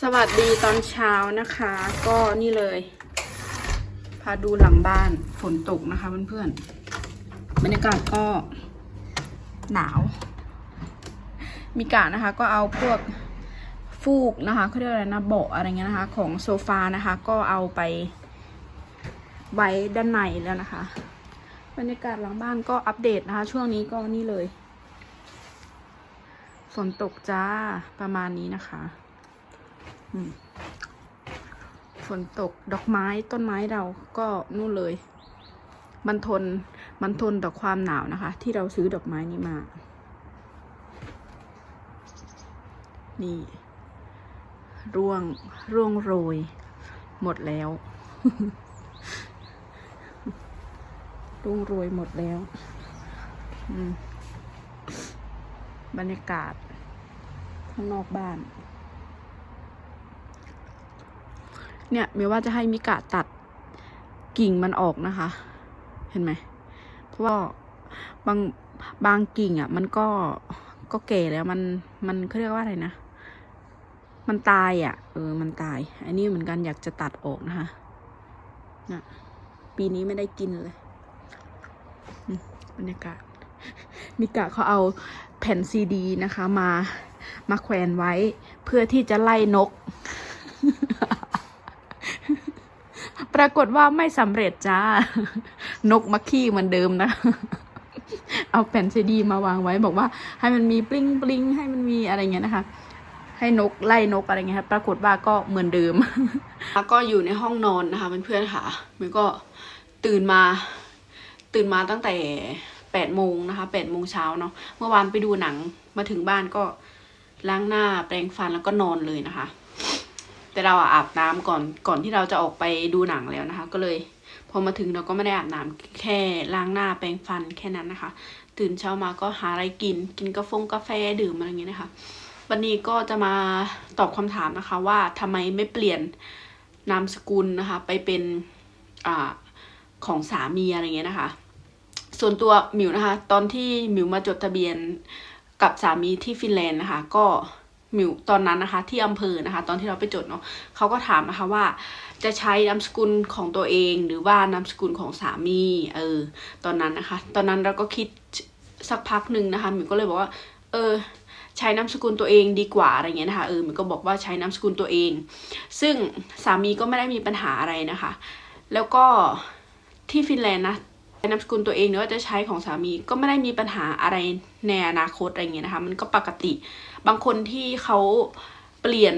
สวัสดีตอนเช้านะคะ ก็นี่เลย พาดูหลังบ้านฝนตกนะคะเพื่อนๆบรรยากาศก็หนาว มีกานะคะ ก็เอาพวกฟูกนะคะเขาเรียกอะไรนะเบาะอะไรเงี้ยนะคะ ของโซฟานะคะ ก็เอาไปไว้ด้านในแล้วนะคะ บรรยากาศหลังบ้านก็อัปเดตนะคะ ช่วงนี้ก็นี่เลยฝนตกจ้าประมาณนี้นะคะ ฝนตกดอกไม้ต้นไม้เราก็นู่นเลยมันทนมันทนต่อความหนาวนะคะ ที่เราซื้อดอกไม้นี้มา นี่ ร่วงร่วงโรย หมดแล้ว ร่วงโรยหมดแล้วบรรยากาศ ข้างนอกบ้าน เนี่ยเมย์ว่าจะให้มิกะตัดกิ่งมันออกนะคะ เห็นไหมเพราะว่าบางบางกิ่งอะ มันก็ก็แก่แล้วมันมันเขาเรียกว่าอะไรนะ มันตายอะ เออ มันตาย อันนี้เหมือนกันอยากจะตัดออกนะคะนะปีนี้ไม่ได้กินเลยบรรยากาศมิกะเขาเอาแผ่นซีดีนะคะ มามาแขวนไว้ เพื่อที่จะไล่นก รากฏว่าไม่สำเร็จจ้า นกมาขี้เหมือนเดิมนะ เอาแผ่นซีดีมาวางไว้บอกว่า ให้มันมีปลิ้งปลิ้งให้มันมีอะไรเงี้ยนะคะ ให้นกไล่นกอะไรเงี้ยครับปรากฏว่าก็เหมือนเดิม แล้วก็อยู่ในห้องนอนนะคะเพื่อนๆค่ะมันก็ตื่นมา ตื่นมาตั้งแต่แปดโมงนะคะแปดโมงเช้าเนาะเมื่อวานไปดูหนังมาถึงบ้านก็ล้างหน้าแปรงฟันแล้วก็นอนเลยนะคะ แต่เราอะอาบน้ำก่อนก่อนที่เราจะออกไปดูหนังแล้วนะคะ ก็เลยพอมาถึงเราก็ไม่ได้อาบน้ำแค่ล้างหน้าแปรงฟันแค่นั้นนะคะ ตื่นเช้ามาก็หาอะไรกิน กินกาแฟกาแฟดื่มอะไรอย่างเงี้ยนะคะ วันนี้ก็จะมาตอบคำถามนะคะว่าทำไมไม่เปลี่ยนนามสกุลนะคะ ไปเป็นอ่าของสามีอะไรเงี้ยนะคะ ส่วนตัวหมิวนะคะ ตอนที่หมิวมาจดทะเบียนกับสามีที่ฟินแลนด์นะคะ ก็ มิวตอนนั้นนะคะ ที่อำเภอนะคะ ตอนที่เราไปจดเนาะเขาก็ถามนะคะว่า จะใช้นามสกุลของตัวเอง หรือว่านามสกุลของสามีเออตอนนั้นนะคะ ตอนนั้นเราก็คิดสักพักหนึ่งนะคะหมิวก็เลยบอกว่า เออ ใช้นามสกุลตัวเองดีกว่าอะไรเงี้ยนะคะเออหมิวก็บอกว่าใช้นามสกุลตัวเอง ซึ่งสามีก็ไม่ได้มีปัญหาอะไรนะคะ แล้วก็ที่ฟินแลนด์นะ นามสกุลตัวเองหรือว่าจะใช้ของสามีก็ไม่ได้มีปัญหาอะไรในอนาคตอะไรเงี้ยนะคะมันก็ปกติ บางคนที่เขาเปลี่ยน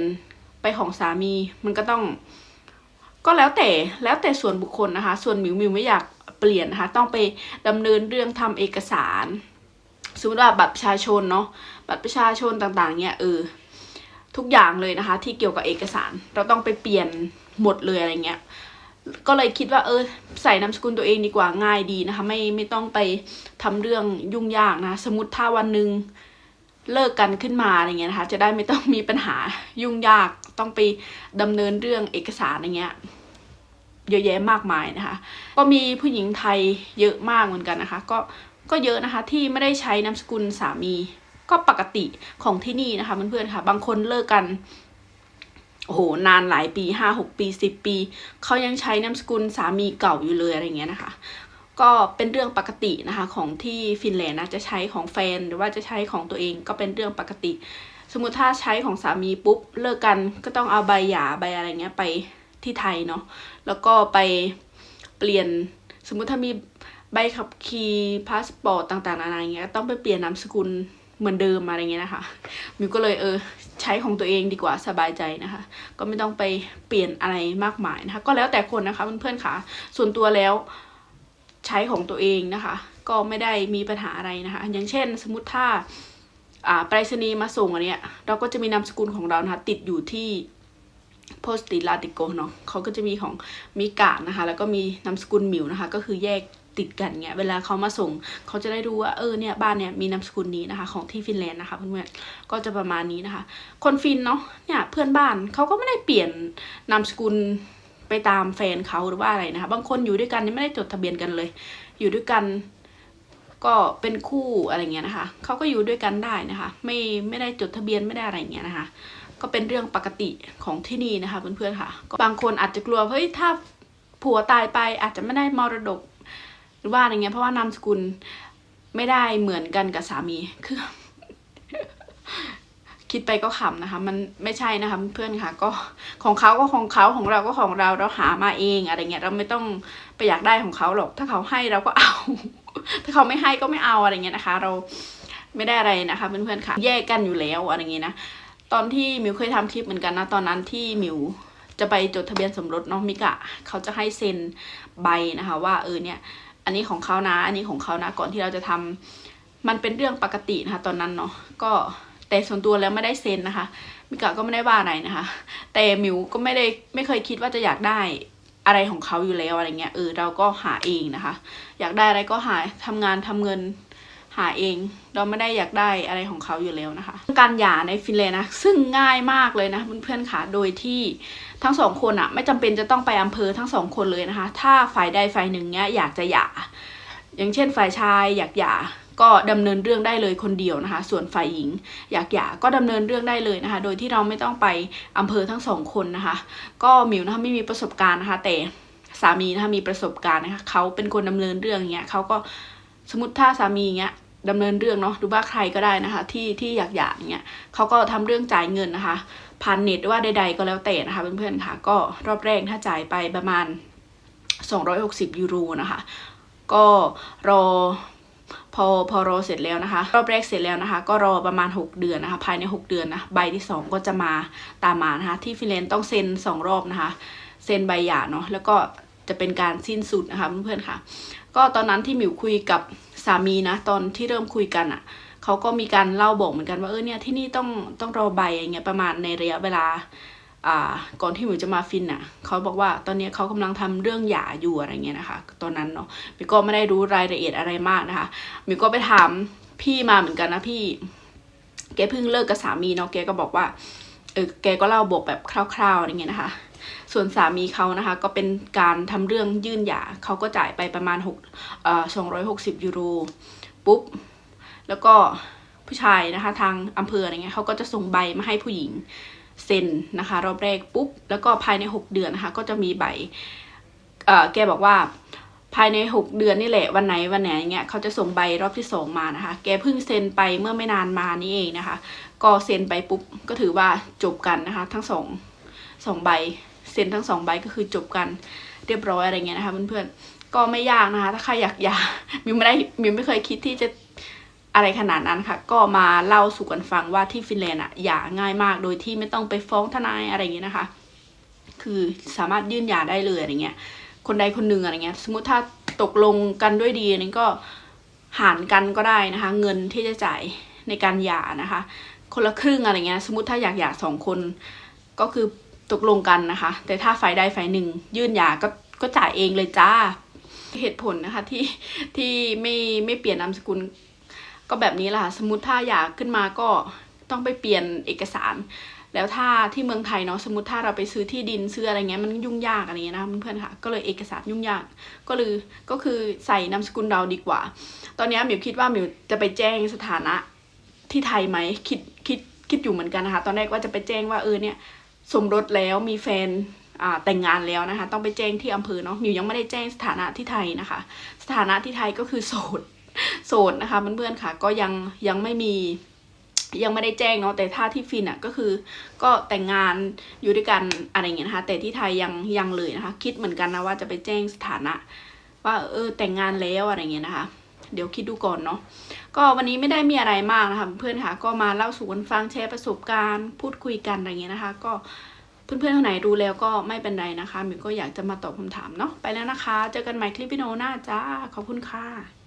ไปของสามี มันก็ต้อง ก็แล้วแต่แล้วแต่ส่วนบุคคลนะคะ ส่วนมิวมิวไม่อยากเปลี่ยนนะคะต้องไปดำเนินเรื่องทำเอกสารสมมติว่าบัตรประชาชนเนาะบัตรประชาชนต่างๆเนี่ยเออทุกอย่างเลยนะคะ ที่เกี่ยวกับเอกสาร เราต้องไปเปลี่ยนหมดเลยอะไรเงี้ย ก็เลยคิดว่าเออใส่นามสกุลตัวเองดีกว่าง่ายดีนะคะ ไม่ไม่ต้องไปทำเรื่องยุ่งยากนะ สมมติถ้าวันหนึ่งเลิกกันขึ้นมาอะไรเงี้ยนะคะ จะได้ไม่ต้องมีปัญหายุ่งยากต้องไปดำเนินเรื่องเอกสารอะไรเงี้ยเยอะแยะมากมายนะคะ ก็มีผู้หญิงไทยเยอะมากเหมือนกันนะคะ ก็ก็เยอะนะคะที่ไม่ได้ใช้นามสกุลสามี ก็ปกติของที่นี่นะคะเพื่อนๆค่ะ บางคนเลิกกัน โอ้โหนานหลายปีห้าหกปีสิบปีเขายังใช้นามสกุลสามีเก่าอยู่เลยอะไรเงี้ยนะคะ ก็เป็นเรื่องปกตินะคะของที่ฟินแลนด์นะจะใช้ของแฟนหรือว่าจะใช้ของตัวเองก็เป็นเรื่องปกติ สมมุติถ้าใช้ของสามีปุ๊บเลิกกันก็ต้องเอาใบหย่าใบอะไรเงี้ยไปที่ไทยเนาะแล้วก็ไปเปลี่ยนสมมุติถ้ามีใบขับขี่พาสปอร์ตต่างๆนานาเงี้ยต้องไปเปลี่ยนนามสกุล เหมือนเดิมอะไรเงี้ยนะคะมิวก็เลยเออใช้ของตัวเองดีกว่าสบายใจนะคะ ก็ไม่ต้องไปเปลี่ยนอะไรมากมายนะคะ ก็แล้วแต่คนนะคะเพื่อนๆค่ะส่วนตัวแล้วใช้ของตัวเองนะคะ ก็ไม่ได้มีปัญหาอะไรนะคะ อย่างเช่น สมมติถ้าอ่าไปรษณีย์มาส่งอันเนี้ยเราก็จะมีนามสกุลของเรานะคะ ติดอยู่ที่โพสติลาติโกเนาะเขาก็จะมีของมิกะนะคะ แล้วก็มีนามสกุลหมิวนะคะ ก็คือแยก ติดกันเงี้ยเวลาเขามาส่งเขาจะได้รู้ว่าเออเนี่ยบ้านเนี่ยมีนามสกุลนี้นะคะของที่ฟินแลนด์นะคะเพื่อนๆก็จะประมาณนี้นะคะ คนฟินเนาะเนี่ยเพื่อนบ้านเขาก็ไม่ได้เปลี่ยนนามสกุลไปตามแฟนเขาหรือว่าอะไรนะคะ บางคนอยู่ด้วยกันไม่ได้จดทะเบียนกันเลย อยู่ด้วยกันก็เป็นคู่อะไรเงี้ยนะคะเขาก็อยู่ด้วยกันได้นะคะ ไม่ไม่ได้จดทะเบียนไม่ได้อะไรเงี้ยนะคะ ก็เป็นเรื่องปกติของที่นี่นะคะเพื่อนๆค่ะ บางคนอาจจะกลัวเฮ้ยถ้าผัวตายไปอาจจะไม่ได้มรดก หรือว่าอะไรเงี้ยเพราะว่านามสกุลไม่ได้เหมือนกันกับสามีคือ คิดไปก็ขำนะคะ มันไม่ใช่นะคะเพื่อนค่ะ ก็ของเขาก็ของเขาของเราก็ของเราเราหามาเองอะไรเงี้ยเราไม่ต้องไปอยากได้ของเขาหรอก ถ้าเขาให้เราก็เอา ถ้าเขาไม่ให้ก็ไม่เอาอะไรเงี้ยนะคะ เราไม่ได้อะไรนะคะเพื่อนๆค่ะ แยกกันอยู่แล้วอะไรเงี้ยนะตอนที่มิวเคยทำคลิปเหมือนกันนะตอนนั้นที่มิวจะไปจดทะเบียนสมรสเนาะมิกะเขาจะให้เซ็นใบนะคะ ว่าเออเนี่ย อันนี้ของเขานะอันนี้ของเขานะก่อนที่เราจะทำมันเป็นเรื่องปกตินะคะ ตอนนั้นเนาะก็แต่ส่วนตัวแล้วไม่ได้เซ็นนะคะมิกะก็ไม่ได้ว่าอะไรนะคะ แต่มิวก็ไม่ได้ไม่เคยคิดว่าจะอยากได้อะไรของเขาอยู่แล้วอะไรเงี้ยเออเราก็หาเองนะคะ อยากได้อะไรก็หาทำงานทำเงิน หาเอง เราไม่ได้อยากได้อะไรของเขาอยู่แล้วนะคะ การหย่าในฟินแลนด์นะ ซึ่งง่ายมากเลยนะเพื่อนๆค่ะ โดยที่ทั้งสองคนอะไม่จำเป็นจะต้องไปอำเภอทั้งสองคนเลยนะคะ ถ้าฝ่ายใดฝ่ายหนึ่งเนี้ยอยากจะหย่า อย่างเช่นฝ่ายชายอยากหย่าก็ดำเนินเรื่องได้เลยคนเดียวนะคะ ส่วนฝ่ายหญิง อยากหย่าก็ดำเนินเรื่องได้เลยนะคะ โดยที่เราไม่ต้องไปอำเภอทั้งสองคนนะคะ ก็มิวนะคะไม่มีประสบการณ์นะคะ แต่สามีนะคะมีประสบการณ์นะคะเขาเป็นคนดำเนินเรื่องอย่างเงี้ยเขาก็สมมติถ้าสามีอย่างเงี้ย ดำเนินเรื่องเนาะหรือว่าใครก็ได้นะคะ ที่ที่อยากอย่างเงี้ยเขาก็ทำเรื่องจ่ายเงินนะคะผ่านเน็ตหรือว่าใดๆก็แล้วแต่นะคะเพื่อนๆค่ะ ก็รอบแรกถ้าจ่ายไปประมาณ 260 ยูโรนะคะ ก็รอพอพอรอเสร็จแล้วนะคะ รอบแรกเสร็จแล้วนะคะ ก็รอประมาณ 6 เดือนนะคะ ภายใน 6 เดือนนะใบที่ 2 ก็จะมาตามมานะคะ ที่ฟินแลนด์ต้องเซ็น 2 รอบนะคะ เซ็นใบหย่าเนาะแล้วก็จะเป็นการสิ้นสุดนะคะเพื่อนๆค่ะ ก็ตอนนั้นที่หมิวคุยกับ สามีนะตอนที่เริ่มคุยกันอะ่ะเขาก็มีการเล่าบอกเหมือนกันว่าเออเนี่ยที่นี่ต้องต้องรอใบอย่างเงี้ยประมาณในระยะเวลาอ่าก่อนที่หมิวจะมาฟินอะเขาบอกว่าตอนนี้เขากำลังทำเรื่องหย่าอยู่อะไรเงี้ยนะคะ ตอนนั้นเนาะมิวก็ไม่ได้รู้รายละเอียดอะไรมากนะคะมิวก็ไปถามพี่มาเหมือนกันนะพี่แกเพิ่งเลิกกับสามีเนาะแกก็บอกว่าเออแกก็เล่าบอกแบบคร่าวๆอะไรเงี้ยนะคะ ส่วนสามีเขานะคะก็เป็นการทำเรื่องยื่นหย่าเขาก็จ่ายไปประมาณหกเอ่อสองร้อยหกสิบยูโรปุ๊บ แล้วก็ผู้ชายนะคะทางอำเภออะไรเงี้ยเขาก็จะส่งใบมาให้ผู้หญิงเซ็นนะคะรอบแรกปุ๊บ แล้วก็ภายใน 6 เดือนนะคะก็จะมีใบเอ่อแกบอกว่าภายใน 6 เดือนนี่แหละวันไหนวันไหนอย่างเงี้ยเขาจะส่งใบรอบที่สองมานะคะ แกเพิ่งเซ็นไปเมื่อไม่นานมานี่เองนะคะ ก็เซ็นไปปุ๊บก็ถือว่าจบกันนะคะ ทั้งสองสองใบ เซ็นทั้งสองใบก็คือจบกันเรียบร้อยอะไรเงี้ยนะคะเพื่อนๆก็ไม่ยากนะคะ ถ้าใครอยากยามิวไม่ได้มิวไม่เคยคิดที่จะอะไรขนาดนั้นค่ะ ก็มาเล่าสู่กันฟังว่าที่ฟินแลนด์อะหย่าง่ายมากโดยที่ไม่ต้องไปฟ้องทนายอะไรอย่างเงี้ยนะคะ คือสามารถยื่นหย่าได้เลยอะไรเงี้ย คนใดคนหนึ่งอะไรเงี้ย สมมติถ้าตกลงกันด้วยดีอันนี้ก็หารกันก็ได้นะคะ เงินที่จะจ่ายในการหย่านะคะ คนละครึ่งอะไรเงี้ย สมมติถ้าอยากหย่าสองคน ก็คือ ตกลงกันนะคะ แต่ถ้าฝ่ายใดฝ่ายหนึ่ง ยื่นหย่าก็ก็จ่ายเองเลยจ้า เหตุผลนะคะที่ที่ไม่ไม่เปลี่ยนนามสกุล ก็แบบนี้แหละค่ะสมมติถ้าอยากขึ้นมาก็ต้องไปเปลี่ยนเอกสาร แล้วถ้าที่เมืองไทยเนาะสมมติถ้าเราไปซื้อที่ดินซื้ออะไรเงี้ยมันยุ่งยากอะไรเงี้ยนะเพื่อนๆค่ะ ก็เลยเอกสารยุ่งยาก ก็เลยก็คือใส่นามสกุลเราดีกว่า ตอนนี้หมิวคิดว่าหมิวจะไปแจ้งสถานะที่ไทยไหมคิดคิดคิดอยู่เหมือนกันนะคะ ตอนแรกว่าจะไปแจ้งว่าเออเนี่ย สมรสแล้วมีแฟนอ่าแต่งงานแล้วนะคะ ต้องไปแจ้งที่อำเภอเนาะมิวยังไม่ได้แจ้งสถานะที่ไทยนะคะ สถานะที่ไทยก็คือโสดโสดนะคะเพื่อนๆค่ะ ก็ยังยังไม่มียังไม่ได้แจ้งเนาะแต่ถ้าที่ฟินอะก็คือ ก็แต่งงานอยู่ด้วยกันอะไรเงี้ยนะคะ แต่ที่ไทยยังยังเลยนะคะ คิดเหมือนกันนะว่าจะไปแจ้งสถานะ ว่าเออแต่งงานแล้วอะไรเงี้ยนะคะ เดี๋ยวคิดดูก่อนเนาะก็วันนี้ไม่ได้มีอะไรมากนะคะเพื่อนค่ะก็มาเล่าสู่กันฟังแชร์ประสบการณ์พูดคุยกันอะไรเงี้ยนะคะ ก็เพื่อนๆคนไหนดูแล้วก็ไม่เป็นไรนะคะมิวก็อยากจะมาตอบคำถามเนาะไปแล้วนะคะ เจอกันใหม่คลิปวิดีโอหน้าจ้าขอบคุณค่ะ